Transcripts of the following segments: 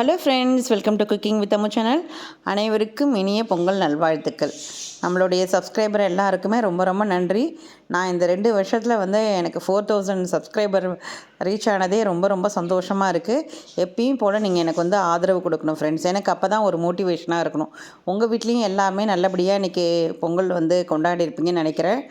Hello friends welcome to cooking with Ammu channel அனைவருக்கும் இனிய பொங்கல் நல்வாழ்த்துக்கள். நம்மளுடைய சப்ஸ்கிரைபர் எல்லாருக்குமே ரொம்ப ரொம்ப நன்றி. நான் இந்த ரெண்டு வருஷத்தில் வந்து எனக்கு ஃபோர் தௌசண்ட் சப்ஸ்கிரைபர் ரீச் ஆனதே ரொம்ப ரொம்ப சந்தோஷமாக இருக்குது எப்பயும் போல் நீங்கள் எனக்கு வந்து ஆதரவு கொடுக்கணும் ஃப்ரெண்ட்ஸ் எனக்கு அப்போ தான் ஒரு மோட்டிவேஷனாக இருக்கணும். உங்கள் வீட்லேயும் எல்லாமே நல்லபடியாக இன்றைக்கி பொங்கல் வந்து கொண்டாடி இருப்பீங்கன்னு நினைக்கிறேன்.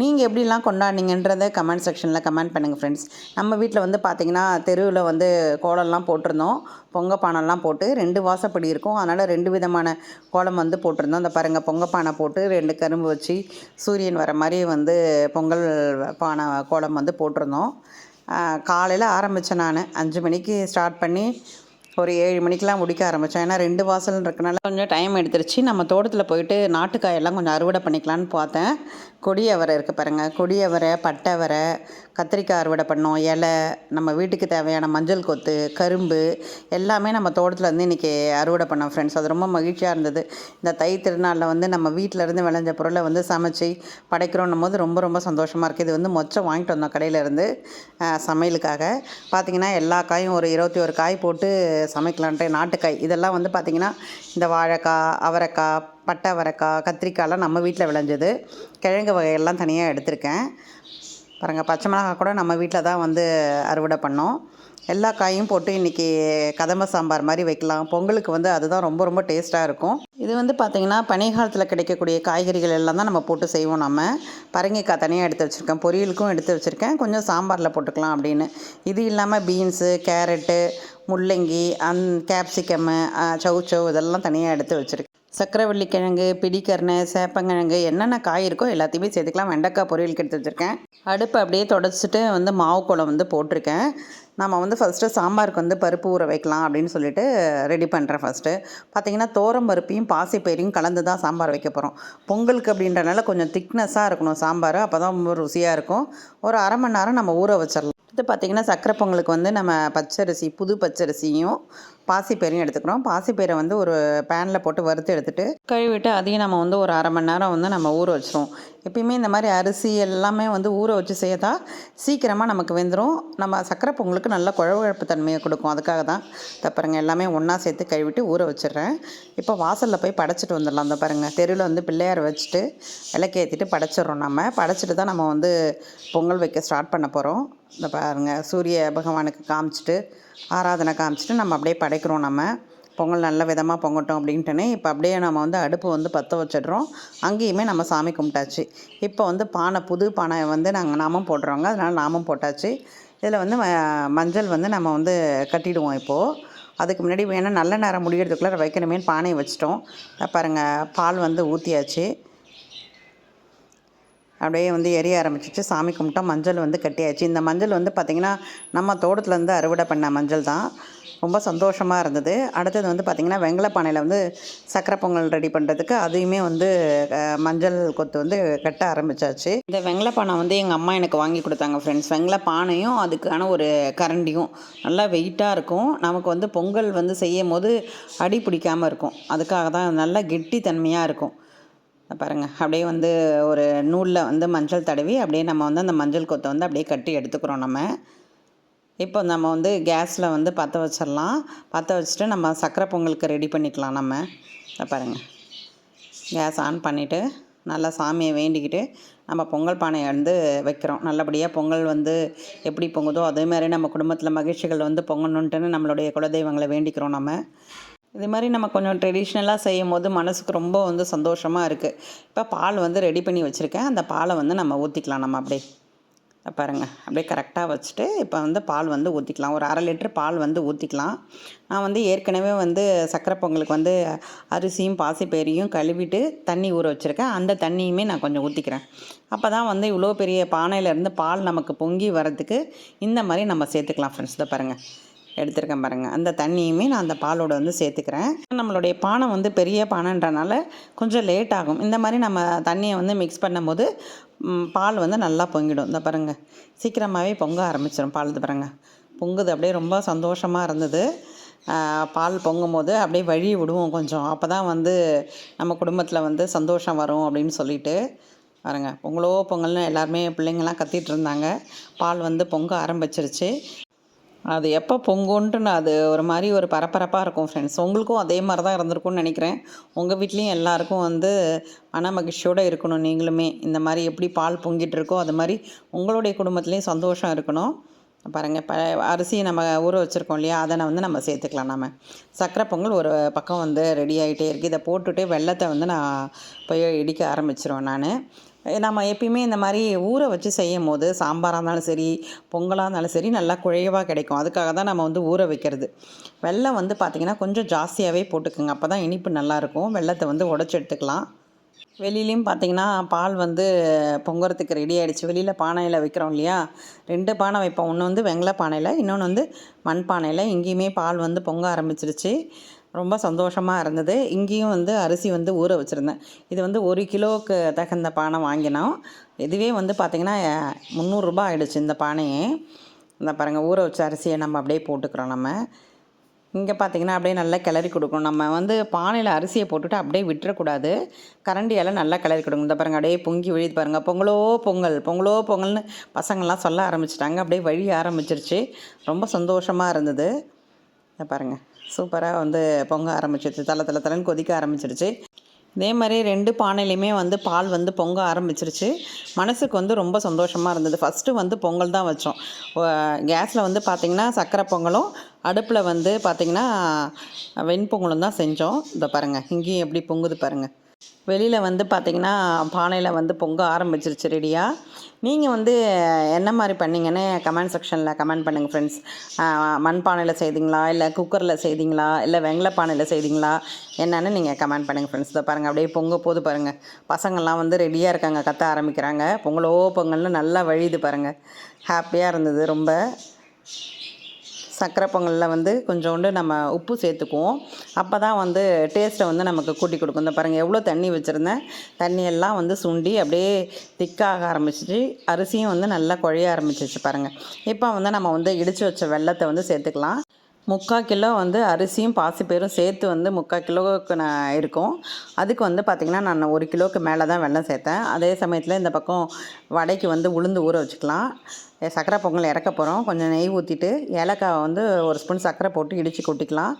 நீங்கள் எப்படிலாம் கொண்டாடினீங்கன்றத கமெண்ட் செக்ஷனில் கமெண்ட் பண்ணுங்கள் ஃப்ரெண்ட்ஸ் நம்ம வீட்டில் வந்து பார்த்திங்கன்னா தெருவில் வந்து கோலம்லாம் போட்டிருந்தோம். பொங்க பானைலாம் போட்டு ரெண்டு வாசப்படி இருக்கும். அதனால் ரெண்டு விதமான கோலம் வந்து போட்டிருந்தோம். அந்த பாருங்கள் பொங்க பானை போட்டு ரெண்டு கரும்பு வச்சு சூரியன் வர மாதிரி வந்து பொங்கல் பானை கோலம் வந்து போட்டிருந்தோம். காலையில் ஆரம்பித்தேன் நான். அஞ்சு மணிக்கு ஸ்டார்ட் பண்ணி ஒரு ஏழு மணிக்கெலாம் முடிக்க ஆரம்பித்தோம் ஏன்னா ரெண்டு வாசல் இருக்கனால கொஞ்சம் டைம் எடுத்துருச்சு. நம்ம தோட்டத்தில் போயிட்டு நாட்டுக்காயெல்லாம் கொஞ்சம் அறுவடை பண்ணிக்கலான்னு பார்த்தேன். கொடியவரை இருக்குது பாருங்கள் கொடியவரை பட்டவரை கத்திரிக்காய் அறுவடை பண்ணோம். இலை நம்ம வீட்டுக்கு தேவையான மஞ்சள் கொத்து கரும்பு எல்லாமே நம்ம தோட்டத்தில் வந்து இன்றைக்கி அறுவடை பண்ணோம் ஃப்ரெண்ட்ஸ் அது ரொம்ப மகிழ்ச்சியாக இருந்தது. இந்த தை திருநாளில் வந்து நம்ம வீட்டில் இருந்து விளைஞ்ச பொருளை வந்து சமைச்சு படைக்கிறோன்னும் போது ரொம்ப ரொம்ப சந்தோஷமாக இருக்குது இது வந்து மொச்சம் வாங்கிட்டு வந்தோம் கடையிலேருந்து சமையலுக்காக. பார்த்திங்கன்னா எல்லா காயும் ஒரு இருபத்தி ஒரு காய் போட்டு சமைக்கலான்ட்டு நாட்டுக்காய். இதெல்லாம் வந்து பார்த்திங்கன்னா இந்த வாழைக்காய் அவரைக்காய் பட்டை அவரைக்காய் கத்திரிக்காயெலாம் நம்ம வீட்டில் விளைஞ்சது. கிழங்கு வகையெல்லாம் தனியாக எடுத்திருக்கேன். பாருங்கள் பச்சை மிளகாய் கூட நம்ம வீட்டில் தான் வந்து அறுவடை பண்ணோம். எல்லா காயும் போட்டு இன்றைக்கி கதம்ப சாம்பார் மாதிரி வைக்கலாம். பொங்கலுக்கு வந்து அதுதான் ரொம்ப ரொம்ப டேஸ்ட்டாக இருக்கும். இது வந்து பார்த்திங்கன்னா பனிகாலத்தில் கிடைக்கக்கூடிய காய்கறிகள் எல்லாம் தான் நம்ம போட்டு செய்வோம் நம்ம. பரங்கிக்காய் தனியாக எடுத்து வச்சுருக்கேன். பொரியலுக்கும் எடுத்து வச்சுருக்கேன். கொஞ்சம் சாம்பாரில் போட்டுக்கலாம் அப்படின்னு. இது இல்லாமல் பீன்ஸு கேரட்டு முள்ளங்கி அந் கேப்சிகம்மு சவு இதெல்லாம் தனியாக எடுத்து வச்சுருக்கேன். சக்கரவள்ளி கிழங்கு பிடிக்கரணை சேப்பங்கிழங்கு என்னென்ன காய் இருக்கோ எல்லாத்தையுமே சேர்த்துக்கலாம். வெண்டைக்காய் பொரியலுக்கு எடுத்து வச்சுருக்கேன். அடுப்பு அப்படியே தொடச்சிட்டு வந்து மாவு குளம் வந்து போட்டிருக்கேன். நம்ம வந்து ஃபஸ்ட்டு சாம்பாருக்கு வந்து பருப்பு ஊற வைக்கலாம் அப்படின்னு சொல்லிட்டு ரெடி பண்ணுறேன் ஃபஸ்ட்டு பார்த்திங்கன்னா தோரம் பருப்பையும் பாசிப்பயிரையும் கலந்து தான் சாம்பார் வைக்க போகிறோம் பொங்கலுக்கு அப்படின்றனால கொஞ்சம் திக்னஸாக இருக்கணும் சாம்பார். அப்போ தான் ரொம்ப ருசியாக இருக்கும். ஒரு அரை மணி நேரம் நம்ம ஊற வச்சிடலாம் அடுத்து பார்த்திங்கன்னா சக்கரை பொங்கலுக்கு வந்து நம்ம பச்சரிசி புது பச்சரிசியும் பாசிப்பயிரையும் எடுத்துக்கிறோம். பாசிப்பயிரை வந்து ஒரு பேனில் போட்டு வறுத்து எடுத்துகிட்டு கழுவிட்டு அதையும் நம்ம வந்து ஒரு அரை மணி நேரம் வந்து நம்ம ஊற வச்சிரும் எப்பயுமே இந்த மாதிரி அரிசி எல்லாமே வந்து ஊற வச்சு செய்யதா சீக்கிரமாக நமக்கு வெந்துடும் நம்ம சக்கரை பொங்கலுக்கு நல்ல குழகுழப்பு தன்மையை கொடுக்கும். அதுக்காக தான் இதை பாருங்கள் எல்லாமே ஒன்றா சேர்த்து கழுவிட்டு ஊற வச்சிடுறேன். இப்போ வாசலில் போய் படைச்சிட்டு வந்துடலாம். அந்த பாருங்கள் தெருவில் வந்து பிள்ளையார் வச்சுட்டு விளக்கேற்றிட்டு படைச்சிடுறோம் நம்ம. படைச்சிட்டு தான் நம்ம வந்து பொங்கல் வைக்க ஸ்டார்ட் பண்ண போகிறோம் இந்த பாருங்கள் சூரிய பகவானுக்கு காமிச்சிட்டு ஆராதனை காமிச்சிட்டு நம்ம அப்படியே படைக்கிறோம் நம்ம. பொங்கல் நல்ல விதமாக பொங்கட்டும் அப்படின்ட்டுனே இப்போ அப்படியே நம்ம வந்து அடுப்பு வந்து பற்ற வச்சிடுறோம். அங்கேயுமே நம்ம சாமி கும்பிட்டாச்சு. இப்போ வந்து பானை புது பானை வந்து நாங்கள் நாமம் போடுறோங்க. அதனால் நாமம் போட்டாச்சு. இதில் வந்து மஞ்சள் வந்து நம்ம வந்து கட்டிடுவோம் இப்போது அதுக்கு முன்னாடி வேணால் நல்ல நேரம் முடிகிறதுக்குள்ளே வைக்கணுமே பானையை வச்சிட்டோம். பாருங்கள் பால் வந்து ஊற்றியாச்சு அப்படியே வந்து எரிய ஆரம்பிச்சிச்சு. சாமி கும்பிட்டோம். மஞ்சள் வந்து கட்டியாச்சு. இந்த மஞ்சள் வந்து பார்த்திங்கன்னா நம்ம தோட்டத்துலேருந்து அறுவடை பண்ண மஞ்சள் தான். ரொம்ப சந்தோஷமாக இருந்தது. அடுத்தது வந்து பார்த்திங்கன்னா வெங்கல பானையில் வந்து சக்கரை பொங்கல் ரெடி பண்ணுறதுக்கு அதையுமே வந்து மஞ்சள் கொத்து வந்து கட்ட ஆரம்பித்தாச்சு இந்த வெங்கல பானை வந்து எங்கள் அம்மா எனக்கு வாங்கி கொடுத்தாங்க ஃப்ரெண்ட்ஸ் வெங்கல பானையும் அதுக்கான ஒரு கரண்டியும். நல்லா வெயிட்டாக இருக்கும். நமக்கு வந்து பொங்கல் வந்து செய்யும் போது அடி பிடிக்காமல் இருக்கும். அதுக்காக தான் நல்லா கெட்டி தன்மையாக இருக்கும். பாருங்கள் அப்படியே வந்து ஒரு நூலில் வந்து மஞ்சள் தடவி அப்படியே நம்ம வந்து அந்த மஞ்சள் கொத்தை வந்து அப்படியே கட்டி எடுத்துக்கிறோம் நம்ம. இப்போ நம்ம வந்து கேஸில் வந்து பற்ற வச்சிடலாம் பற்ற வச்சுட்டு நம்ம சக்கரை பொங்கலுக்கு ரெடி பண்ணிக்கலாம் நம்ம. பாருங்கள் கேஸ் ஆன் பண்ணிவிட்டு நல்லா சாமியை வேண்டிக்கிட்டு நம்ம பொங்கல் பானையை வந்து வைக்கிறோம். நல்லபடியாக பொங்கல் வந்து எப்படி பொங்குதோ அதேமாதிரி நம்ம குடும்பத்தில் மகிழ்ச்சிகள் வந்து பொங்கணுன்ட்டுன்னு நம்மளுடைய குலதெய்வங்களை வேண்டிக்கிறோம் நம்ம. இது மாதிரி நம்ம கொஞ்சம் ட்ரெடிஷ்னலாக செய்யும் போது மனசுக்கு ரொம்ப வந்து சந்தோஷமாக இருக்குது இப்போ பால் வந்து ரெடி பண்ணி வச்சுருக்கேன். அந்த பாலை வந்து நம்ம ஊற்றிக்கலாம் நம்ம அப்படியே. பாருங்கள் அப்படியே கரெக்டாக வச்சுட்டு இப்போ வந்து பால் வந்து ஊற்றிக்கலாம் ஒரு அரை லிட்டர் பால் வந்து ஊற்றிக்கலாம் நான் வந்து ஏற்கனவே வந்து சக்கரை பொங்கலுக்கு வந்து அரிசியும் பாசிப்பயிரையும் கழுவிட்டு தண்ணி ஊற வச்சுருக்கேன். அந்த தண்ணியுமே நான் கொஞ்சம் ஊற்றிக்கிறேன் அப்போ தான் வந்து இவ்வளோ பெரிய பானையிலேருந்து பால் நமக்கு பொங்கி வரதுக்கு இந்த மாதிரி நம்ம சேர்த்துக்கலாம் ஃப்ரெண்ட்ஸ் இதை பாருங்கள் எடுத்திருக்கேன் பாருங்கள் அந்த தண்ணியுமே நான் அந்த பாலோடு வந்து சேர்த்துக்கிறேன். நம்மளுடைய பானை வந்து பெரிய பானைன்றனால கொஞ்சம் லேட் ஆகும். இந்த மாதிரி நம்ம தண்ணியை வந்து மிக்ஸ் பண்ணும்போது பால் வந்து நல்லா பொங்கிடும். இந்த பாருங்கள் சீக்கிரமாகவே பொங்க ஆரம்பிச்சிடும் பால் இது பாருங்கள் பொங்குது. அப்படியே ரொம்ப சந்தோஷமாக இருந்தது. பால் பொங்கும் போது அப்படியே வழி விடுவோம் கொஞ்சம். அப்போ தான் வந்து நம்ம குடும்பத்தில் வந்து சந்தோஷம் வரும் அப்படின்னு சொல்லிட்டு. பாருங்கள் பொங்கலோ பொங்கல்னு எல்லாருமே பிள்ளைங்கள்லாம் கத்திகிட்டு இருந்தாங்க. பால் வந்து பொங்க ஆரம்பிச்சிருச்சு. அது எப்போ பொங்குன்ட்டு நான் அது ஒரு மாதிரி ஒரு பரபரப்பாக இருக்கும் ஃப்ரெண்ட்ஸ் உங்களுக்கும் அதே மாதிரி தான் இருந்திருக்கும்னு நினைக்கிறேன். உங்கள் வீட்லேயும் எல்லாருக்கும் வந்து மன மகிழ்ச்சியோடு இருக்கணும் நீங்களுமே. இந்த மாதிரி எப்படி பால் பொங்கிட்டு இருக்கோ அது மாதிரி உங்களுடைய குடும்பத்துலேயும் சந்தோஷம் இருக்கணும். பாருங்கள் ப அரிசி நம்ம ஊற வச்சுருக்கோம் இல்லையா? அதை நான் வந்து நம்ம சேர்த்துக்கலாம் நம்ம சக்கரை பொங்கல் ஒரு பக்கம் வந்து ரெடி ஆகிட்டே இருக்குது இதை போட்டுட்டு வெள்ளத்தை வந்து நான் போய் இடிக்க ஆரம்பிச்சிருவேன் நான். நம்ம எப்பயுமே இந்த மாதிரி ஊற வச்சு செய்யும் போது சாம்பாராக இருந்தாலும் சரி பொங்கலாக இருந்தாலும் சரி நல்லா குழைவாக கிடைக்கும். அதுக்காக தான் நம்ம வந்து ஊற வைக்கிறது. வெள்ளம் வந்து பார்த்திங்கன்னா கொஞ்சம் ஜாஸ்தியாகவே போட்டுக்கோங்க. அப்போ தான் இனிப்பு நல்லாயிருக்கும் வெள்ளத்தை வந்து உடச்சி எடுத்துக்கலாம். வெளியிலையும் பார்த்தீங்கன்னா பால் வந்து பொங்குறதுக்கு ரெடி ஆகிடுச்சு வெளியில் பானையில் வைக்கிறோம் இல்லையா? ரெண்டு பானை வைப்போம். ஒன்று வந்து வெங்கல பானையில் இன்னொன்று வந்து மண் பானையில் இங்கேயுமே பால் வந்து பொங்க ஆரம்பிச்சிருச்சு. ரொம்ப சந்தோஷமாக இருந்தது. இங்கேயும் வந்து அரிசி வந்து ஊற வச்சுருந்தேன். இது வந்து ஒரு கிலோவுக்கு தகுந்த பானை வாங்கினோம். இதுவே வந்து பார்த்திங்கன்னா முந்நூறுரூபா ஆகிடுச்சு இந்த பானையே. இந்த பாருங்கள் ஊற வச்ச அரிசியை நம்ம அப்படியே போட்டுக்கிறோம் நம்ம. இங்கே பார்த்தீங்கன்னா அப்படியே நல்லா கிளறி கொடுக்கணும். நம்ம வந்து பானையில் அரிசியை போட்டுட்டு அப்படியே விட்டுறக்கூடாது. கரண்டியால் நல்லா கிளறி கொடுக்கணும். இந்த பாருங்கள் அப்படியே பொங்கி விழுது பாருங்கள் பொங்கலோ பொங்கல் பொங்கலோ பொங்கல்னு பசங்கள்லாம் சொல்ல ஆரம்பிச்சிட்டாங்க. அப்படியே வழி ஆரம்பிச்சிருச்சு. ரொம்ப சந்தோஷமாக இருந்தது. இதை பாருங்கள் சூப்பராக வந்து பொங்க ஆரம்பிச்சிருச்சு. தலை தலை தலைன்னு கொதிக்க ஆரம்பிச்சிருச்சு. இதே மாதிரி ரெண்டு பானையிலையுமே வந்து பால் வந்து பொங்க ஆரம்பிச்சிருச்சு. மனசுக்கு வந்து ரொம்ப சந்தோஷமாக இருந்தது. ஃபஸ்ட்டு வந்து பொங்கல் தான் வச்சோம். கேஸில் வந்து பார்த்திங்கன்னா சக்கரை பொங்கலும் அடுப்பில் வந்து பார்த்திங்கன்னா வெண்பொங்கலும் தான் செஞ்சோம். இதை பாருங்கள் இங்கேயும் எப்படி பொங்குது பாருங்கள் வெளியில் வந்து பார்த்திங்கன்னா பானையில் வந்து பொங்க ஆரம்பிச்சிருச்சு ரெடியாக நீங்கள் வந்து என்ன மாதிரி பண்ணீங்கன்னு கமெண்ட் செக்ஷனில் கமெண்ட் பண்ணுங்கள் ஃப்ரெண்ட்ஸ் மண் பானையில் செய்தீங்களா? இல்லை குக்கரில் செய்தீங்களா? இல்லை வெங்கல பானையில் செய்தீங்களா? என்னென்னு நீங்கள் கமெண்ட் பண்ணுங்கள் ஃப்ரெண்ட்ஸ் இதை பாருங்கள் அப்படியே பொங்க போது பாருங்கள் பசங்கள்லாம் வந்து ரெடியாக இருக்காங்க கத்த ஆரம்பிக்கிறாங்க. பொங்கலோ பொங்கல்னு நல்லா வழியுது பாருங்கள் ஹாப்பியாக இருந்தது ரொம்ப. சர்க்கரை பொங்கலில் வந்து கொஞ்சோண்டு நம்ம உப்பு சேர்த்துக்குவோம். அப்போ தான் வந்து டேஸ்ட்டை வந்து நமக்கு கூட்டி கொடுக்கும். இந்த பாருங்கள் எவ்வளோ தண்ணி வச்சுருந்தேன். தண்ணியெல்லாம் வந்து சுண்டி அப்படியே திக்காக ஆரம்பிச்சிச்சு. அரிசியும் வந்து நல்லா குழைய ஆரம்பிச்சிச்சு பாருங்கள் இப்போ வந்து நம்ம வந்து இடித்து வச்ச வெள்ளத்தை வந்து சேர்த்துக்கலாம். முக்கால் கிலோ வந்து அரிசியும் பாசிப்பயிரும் சேர்த்து வந்து முக்கால் கிலோவுக்கு நான் இருக்கும். அதுக்கு வந்து பார்த்திங்கன்னா நான் ஒரு கிலோவுக்கு மேலே தான் வெள்ளம் சேர்த்தேன். அதே சமயத்தில் இந்த பக்கம் வடைக்கு வந்து உளுந்து ஊற வச்சுக்கலாம். சக்கரை பொங்கல் இறக்க போகிறோம் கொஞ்சம் நெய் ஊற்றிட்டு ஏலக்காவை வந்து ஒரு ஸ்பூன் சர்க்கரை போட்டு இடித்து கொட்டிக்கலாம்.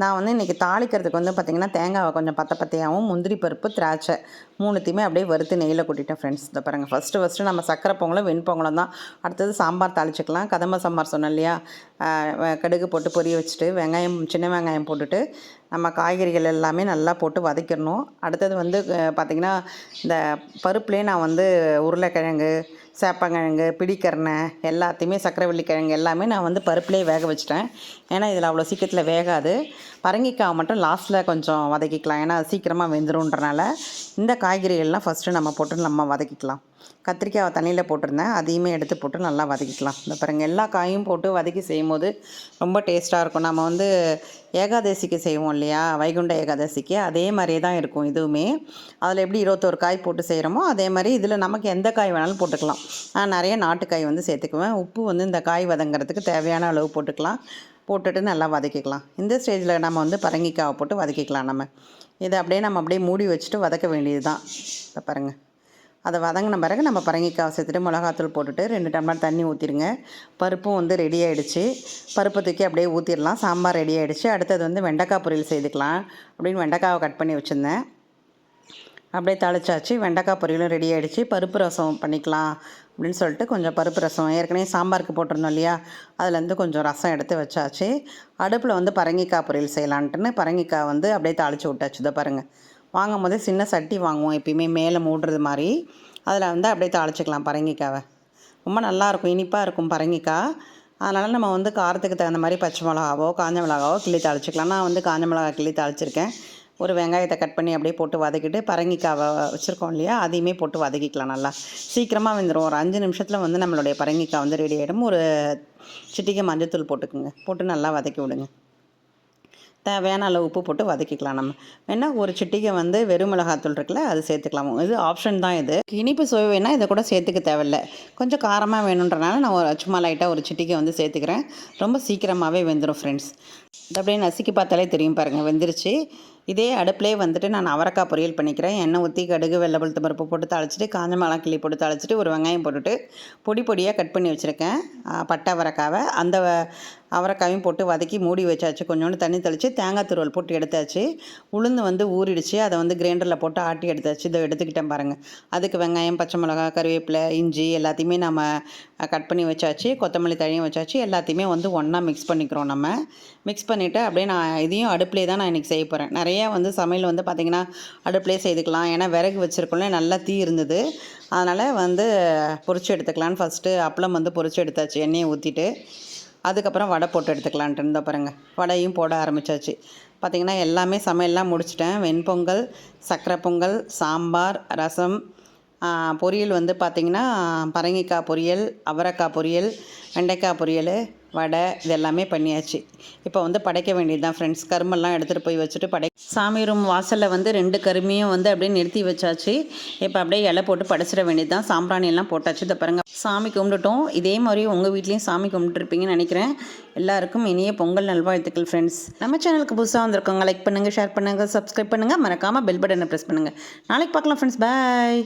நான் வந்து இன்றைக்கி தாளிக்கிறதுக்கு வந்து பார்த்திங்கன்னா தேங்காவை கொஞ்சம் பத்த பத்தையாகவும் முந்திரி பருப்பு திராட்சை மூணுத்தையுமே அப்படியே வறுத்து நெய்யில் கொட்டிட்டேன் ஃப்ரெண்ட்ஸ் இந்த பாருங்கள் ஃபஸ்ட்டு ஃபஸ்ட்டு நம்ம சக்கரை பொங்கலும் வெண்பொங்கலும் தான். அடுத்தது சாம்பார் தாளிச்சிக்கலாம். கதம்ப சாம்பார் சொன்னோம் இல்லையா? கடுகு போட்டு பொரிய வச்சுட்டு வெங்காயம் சின்ன வெங்காயம் போட்டுட்டு நம்ம காய்கறிகள் எல்லாமே நல்லா போட்டு வதக்கிடணும். அடுத்தது வந்து பார்த்திங்கன்னா இந்த பருப்புலேயே நான் வந்து உருளைக்கிழங்கு சேப்பங்கிழங்கு பிடிக்கரணை எல்லாத்தையுமே சக்கரை கிழங்கு எல்லாமே நான் வந்து பருப்புலேயே வேக வச்சிட்டேன். ஏன்னா இதில் அவ்வளோ சீக்கிரத்தில் வேகாது. பரங்கிக்காய் மட்டும் லாஸ்ட்டில் கொஞ்சம் வதக்கிக்கலாம். ஏன்னா அது சீக்கிரமாக வெந்துருன்றனால இந்த காய்கறிகள்லாம் ஃபஸ்ட்டு நம்ம போட்டு நம்ம வதக்கிக்கலாம். கத்திரிக்காய் தண்ணியில் போட்டிருந்தேன். அதையுமே எடுத்து போட்டு நல்லா வதக்கிக்கலாம். இந்த பாருங்கள் எல்லா காயும் போட்டு வதக்கி செய்யும் போது ரொம்ப டேஸ்ட்டாக இருக்கும். நம்ம வந்து ஏகாதசிக்கு செய்வோம் இல்லையா? வைகுண்ட ஏகாதசிக்கு. அதே மாதிரியே தான் இருக்கும் இதுவுமே. அதில் எப்படி இருபத்தோரு காய் போட்டு செய்கிறோமோ அதே மாதிரி இதில் நமக்கு எந்த காய் வேணாலும் போட்டுக்கலாம். நான் நிறைய நாட்டுக்காய் வந்து சேர்த்துக்குவேன். உப்பு வந்து இந்த காய் வதங்கிறதுக்கு தேவையான அளவு போட்டுக்கலாம். போட்டுட்டு நல்லா வதக்கிக்கலாம். இந்த ஸ்டேஜில் நம்ம வந்து பரங்கிக்காவை போட்டு வதக்கிக்கலாம் நம்ம. இதை அப்படியே நம்ம அப்படியே மூடி வச்சுட்டு வதக்க வேண்டியது தான் இப்போ பாருங்கள் அதை வதங்கின பிறகு நம்ம பரங்கிக்காய் சேர்த்துட்டு மிளகாத்தூள் போட்டுட்டு ரெண்டு டம்ளர் தண்ணி ஊற்றிடுங்க பருப்பும் வந்து ரெடி ஆகிடுச்சு பருப்பை தூக்கி அப்படியே ஊற்றிடலாம் சாம்பார் ரெடி ஆகிடுச்சு அடுத்தது வந்து வெண்டைக்காய் பொரியல் செய்துக்கலாம். அப்படின்னு வெண்டைக்காவை கட் பண்ணி வச்சுருந்தேன். அப்படியே தாளிச்சாச்சு. வெண்டைக்காய் பொரியலும் ரெடி ஆகிடுச்சு பருப்பு ரசம் பண்ணிக்கலாம் அப்படின்னு சொல்லிட்டு கொஞ்சம் பருப்பு ரசம். ஏற்கனவே சாம்பாருக்கு போட்டிருந்தோம் இல்லையா? அதுலேருந்து கொஞ்சம் ரசம் எடுத்து வச்சாச்சு. அடுப்பில் வந்து பரங்கிக்காய் பொரியல் செய்யலான்ட்டுன்னு பரங்கிக்காய் வந்து அப்படியே தாளித்து விட்டாச்சு. இதை பாருங்கள் வாங்கும் போது சின்ன சட்டி வாங்குவோம் எப்பயுமே மேலே மூடுறது மாதிரி. அதில் வந்து அப்படியே தாளிச்சிக்கலாம் பரங்கிக்காவை. ரொம்ப நல்லாயிருக்கும் இனிப்பாக இருக்கும் பரங்கிக்காய் அதனால் நம்ம வந்து காரத்துக்கு தகுந்த மாதிரி பச்சை மிளகாவோ காஞ்ச மிளகாவோ கிள்ளி தாளிச்சிக்கலாம். நான் வந்து காஞ்ச மிளகா கிள்ளி தாளிச்சிருக்கேன். ஒரு வெங்காயத்தை கட் பண்ணி அப்படியே போட்டு வதக்கிட்டு பரங்கிக்காவை வச்சுருக்கோம் இல்லையா அதையுமே போட்டு வதக்கிக்கலாம் நல்லா. சீக்கிரமாக வந்துடும் ஒரு அஞ்சு நிமிஷத்தில் வந்து நம்மளுடைய பரங்கிக்காய் வந்து ரெடி ஆகிடும் ஒரு சிட்டிக்கை மஞ்சத்தூள் போட்டுக்குங்க. போட்டு நல்லா வதக்கி விடுங்க. தேவையான அளவு உப்பு போட்டு வதக்கிக்கலாம் நம்ம. வேணால் ஒரு சிட்டிகை வந்து வெறும் மிளகாத்தூள் இருக்குல்ல அது சேர்த்துக்கலாம். இது ஆப்ஷன் தான் இது. இனிப்பு சுவை வேணால் இதை கூட சேர்த்துக்க தேவையில்லை. கொஞ்சம் காரமாக வேணுன்றனால நான் ஒரு சும்மா லைட்டாக ஒரு சிட்டிகை வந்து சேர்த்துக்கிறேன். ரொம்ப சீக்கிரமாகவே வெந்துடும் ஃப்ரெண்ட்ஸ் அப்படியே நசுக்கி பார்த்தாலே தெரியும் பாருங்கள் வெந்துருச்சு. இதே அடுப்புலேயே வந்துட்டு நான் அவரைக்காய் பொரியல் பண்ணிக்கிறேன். எண்ணெய் ஊற்றி கடுகு வெள்ளை பழுத்து பருப்பு போட்டு தாளிச்சிட்டு காஞ்ச மிளகா கிள்ளி போட்டு தாளிச்சிட்டு ஒரு வெங்காயம் போட்டுட்டு பொடி பொடியாக கட் பண்ணி வச்சுருக்கேன். பட்டை அவரைக்காவை. அந்த அவரைக்காயும் போட்டு வதக்கி மூடி வச்சாச்சு. கொஞ்சோண்டு தண்ணி தெளித்து தேங்காய் துருவல் போட்டு எடுத்தாச்சு. உளுந்து வந்து ஊறிடுச்சு. அதை வந்து கிரைண்டரில் போட்டு ஆட்டி எடுத்தாச்சு. இதை எடுத்துக்கிட்டேன் பாருங்கள் அதுக்கு வெங்காயம் பச்சை மிளகா கருவேப்பிலை இஞ்சி எல்லாத்தையுமே நம்ம கட் பண்ணி வச்சாச்சு. கொத்தமல்லி தழையும் வச்சாச்சு. எல்லாத்தையுமே வந்து ஒன்றா மிக்ஸ் பண்ணிக்கிறோம் நம்ம. மிக்ஸ் பண்ணிவிட்டு அப்படியே நான் இதையும் அடுப்புலேயே தான் நான் இன்றைக்கி செய்ய போகிறேன் நிறைய வந்து சமையல் வந்து பார்த்திங்கன்னா அடுப்புலேயே செய்துக்கலாம். ஏன்னா விறகு வச்சுருக்கோம்ல நல்லா தீ இருந்தது. அதனால் வந்து பொறிச்சு எடுத்துக்கலான்னு ஃபஸ்ட்டு அப்பளம் வந்து பொரிச்சு எடுத்தாச்சு. எண்ணெயை ஊற்றிட்டு அதுக்கப்புறம் வடை போட்டு எடுத்துக்கலான்ட்டு இருந்த பாருங்க. வடையும் போட ஆரம்பிச்சாச்சு. பார்த்திங்கன்னா எல்லாமே சமையல்லாம் முடிச்சிட்டேன். வெண்பொங்கல் சக்கரை பொங்கல் சாம்பார் ரசம் பொரியல் வந்து பார்த்திங்கன்னா பரங்கிக்காய் பொரியல் அவரைக்காய் பொரியல் வெண்டைக்காய் பொரியல் வடை இது எல்லாமே பண்ணியாச்சு. இப்போ வந்து படைக்க வேண்டியது தான் ஃப்ரெண்ட்ஸ் கருமெல்லாம் எடுத்துகிட்டு போய் வச்சுட்டு படை சாமி ரூம் வாசலில் வந்து ரெண்டு கருமையும் வந்து அப்படியே நிறுத்தி வச்சாச்சு. இப்போ அப்படியே இலை போட்டு படைச்சிட வேண்டியது தான் சாம்பிராணி எல்லாம் போட்டாச்சு. இதை பாருங்க. சாமி கும்பிட்டுட்டோம். இதே மாதிரி உங்கள் வீட்லேயும் சாமி கும்பிட்டுருப்பீங்கன்னு நினைக்கிறேன். எல்லாருக்கும் இனிய பொங்கல் நல்வாழ்த்துக்கள் ஃப்ரெண்ட்ஸ் நம்ம சேனலுக்கு புதுசாக வந்திருக்கோங்க லைக் பண்ணுங்கள் ஷேர் பண்ணுங்கள் சப்ஸ்கிரைப் பண்ணுங்கள் மறக்காமல் பெல் பட்டனை ப்ரெஸ் பண்ணுங்கள் நாளைக்கு பார்க்கலாம் ஃப்ரெண்ட்ஸ் பாய்